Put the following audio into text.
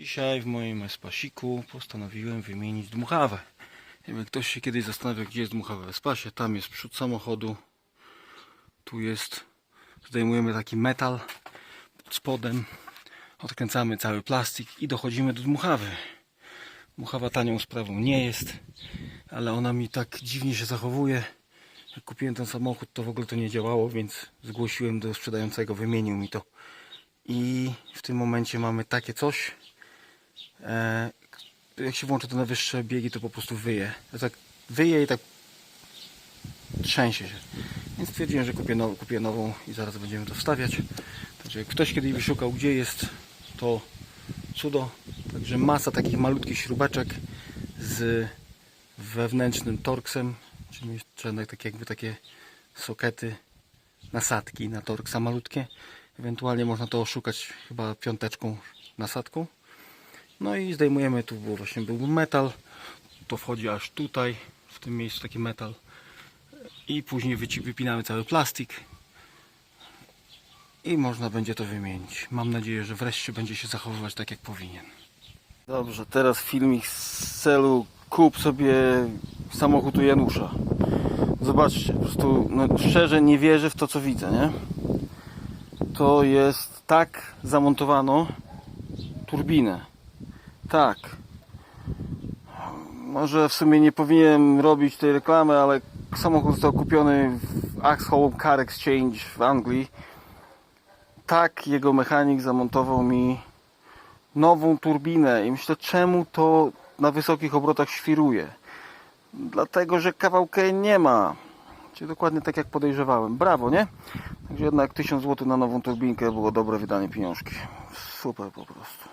Dzisiaj w moim espasiku postanowiłem wymienić dmuchawę. Jakby ktoś się kiedyś zastanawiał, gdzie jest dmuchawa w espasie, tam jest przód samochodu. Tu jest, zdejmujemy taki metal pod spodem, odkręcamy cały plastik i dochodzimy do dmuchawy. Dmuchawa tanią sprawą nie jest, ale ona mi tak dziwnie się zachowuje. Jak kupiłem ten samochód, to w ogóle to nie działało, więc zgłosiłem do sprzedającego, wymienił mi to. I w tym momencie mamy takie coś. E, jak się włączy to na wyższe biegi, to po prostu wyje. To tak wyje i tak trzęsie się. Więc stwierdziłem, że kupię, now, kupię nową i zaraz będziemy to wstawiać. Także jak ktoś kiedyś by szukał, gdzie jest to cudo. Także masa takich malutkich śrubeczek z wewnętrznym torksem, czyli jeszcze tak jakby takie sokety, nasadki na torksa malutkie. Ewentualnie można to oszukać chyba piąteczką nasadką. No i zdejmujemy, tu było właśnie był metal, to wchodzi aż tutaj, w tym miejscu taki metal i później wypinamy cały plastik i można będzie to wymienić. Mam nadzieję, że wreszcie będzie się zachowywać tak jak powinien. Dobrze, teraz filmik z celu kup sobie samochód u Janusza. Zobaczcie, po prostu no, szczerze nie wierzę w to co widzę, nie? To jest tak zamontowano turbinę. Tak. Może w sumie nie powinienem robić tej reklamy, ale samochód został kupiony w Axholm Car Exchange w Anglii. Tak jego mechanik zamontował mi nową turbinę i myślę, czemu to na wysokich obrotach świruje. Dlatego, że kawałkę nie ma. Czyli dokładnie tak jak podejrzewałem. Brawo, nie? Także jednak 1000 zł na nową turbinkę było dobre wydanie pieniążki. Super po prostu.